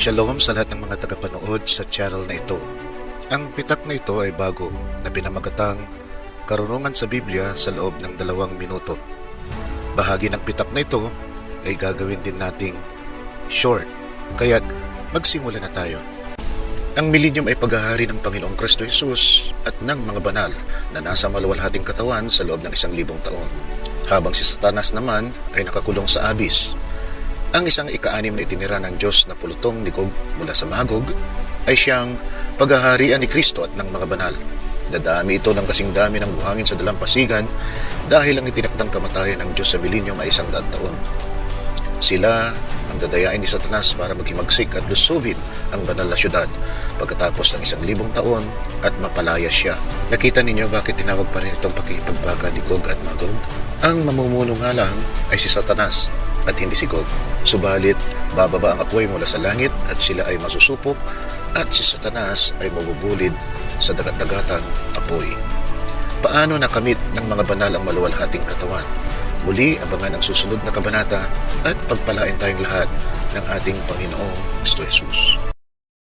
Shalom sa lahat ng mga tagapanood sa channel na ito. Ang pitak na ito ay bago na pinamagatang Karunungan sa Biblia sa loob ng dalawang minuto. Bahagi ng pitak na ito ay gagawin din nating short, kaya't magsimula na tayo. Ang millennium ay paghahari ng Panginoong Kristo Jesus at ng mga banal na nasa maluwalhating katawan sa loob ng isang libong taon. Habang si Satanas naman ay nakakulong sa abis. Ang isang ika-anim na itinira ng Diyos na pulutong ligog mula sa magog ay siyang paghaharian ni Kristo at ng mga banal. Dadami ito ng kasing dami ng buhangin sa dalampasigan dahil ang itinakdang kamatayan ng Diyos sa millennium ay isang daang taon. Sila ang dadayain ni Satanas para maghimagsik at lusubin ang banal na syudad pagkatapos ng isang libong taon at mapalaya siya. Nakita ninyo bakit tinawag pa rin itong pakikipagbaga ni Gog at Magog? Ang mamumuno nga lang ay si Satanas at hindi si Gog. Subalit, bababa ang apoy mula sa langit at sila ay masusupok at si Satanas ay mabubulid sa dagat-dagatang apoy. Paano nakamit ng mga banal ang maluwalhating katawan? Muli, abangan ang susunod na kabanata at pagpalain tayong lahat ng ating Panginoong Kristo Jesus.